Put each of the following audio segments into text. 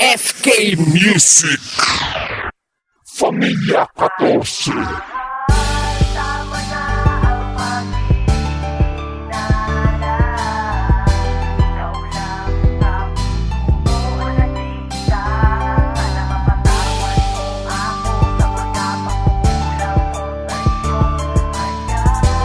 FK Music. Familia 14 Tama na ang paghinala Ikaw lang ang puso na tita Sana mapatawad mo ako sa pagkapagkukulang ko sa'yo Hayaan mo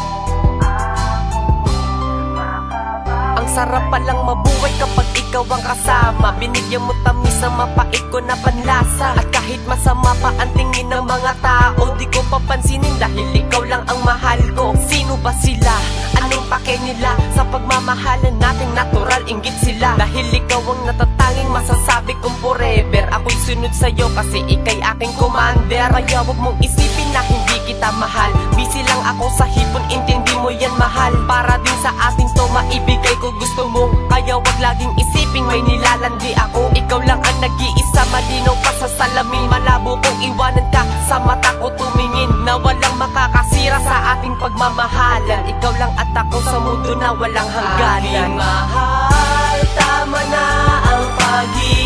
ako makabawi Ang sarap palang mabuhay kapag ikaw ang kasama. Binigyan mo tamis sa mapait ko na panlasa. At kahit masama pa ang tingin ng mga tao Di ko papansinin dahil ikaw lang ang mahal ko. Sino ba sila? Anong pake nila? Sa pagmamahalan natin natural inggit sila. Dahil ikaw ang natatanging masasabi kong forever. Ako'y sunod sa'yo kasi ikay aking commander. Kaya huwag mong isipin na hindi kita mahal. Busy lang ako sa hipon, intindi mo yan mahal. Para din sa ating to maibigay ko gusto mo Kaya wag laging isiping may nilalandi ako. Ikaw lang ang nag-iisa, malinaw pa sa salamin. Malabo kong iwanan ka sa mata ko tumingin Na walang makakasira sa ating pagmamahalan. Ikaw lang at ako sa mundo na walang hangganan. Mahal, tama na ang paghihinala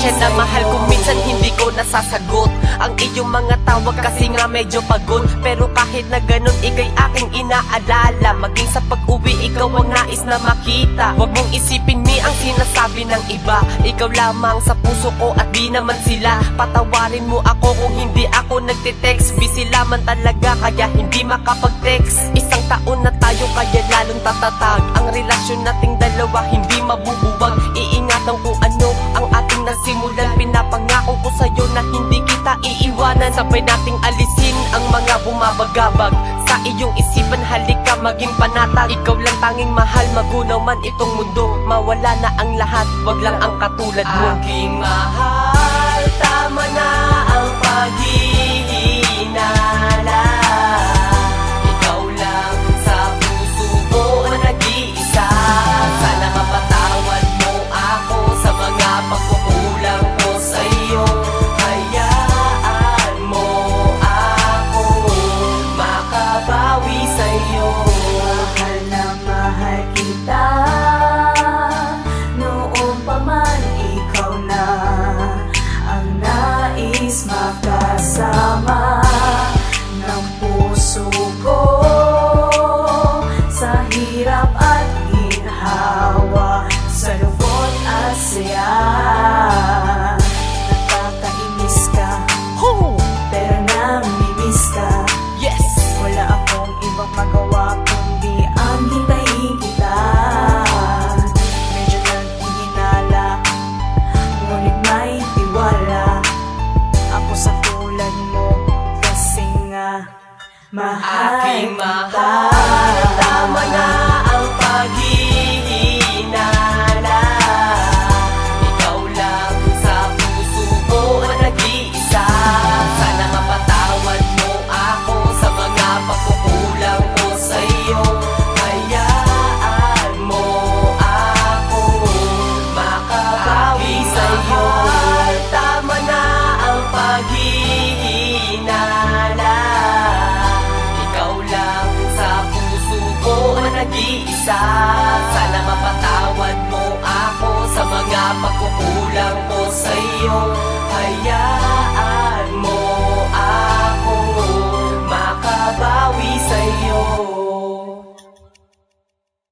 Pasensya na mahal kung minsan hindi ko nasasagot. Ang iyong mga tawag kasi nga medyo pagod. Pero kahit na ganun ikay aking inaalala. Maging sa pag-uwi ikaw ang nais na makita. Huwag mong isipin mi ang sinasabi ng iba. Ikaw lamang sa puso ko at di naman sila. Patawarin mo ako kung hindi ako nagtitext Busy lamang talaga kaya hindi makapag-text. Isang taon na tayo kaya lalong tatatag. Ang relasyon nating dalawa hindi mabubuwag. Iingatan ang ating nasimulan Pinapangako ko sa'yo na hindi kita iiwanan. Sabay nating alisin ang mga bumabagabag. Sa iyong isipan halika maging panatag. Ikaw lang tanging mahal magunaw man itong mundo. Mawala na ang lahat wag lang ang katulad mo. Aking mahal tama na ang pag happy, my heart. nag-iisa. Sana mapatawad mo ako Sa mga pagkukulang ko sa iyo Hayaan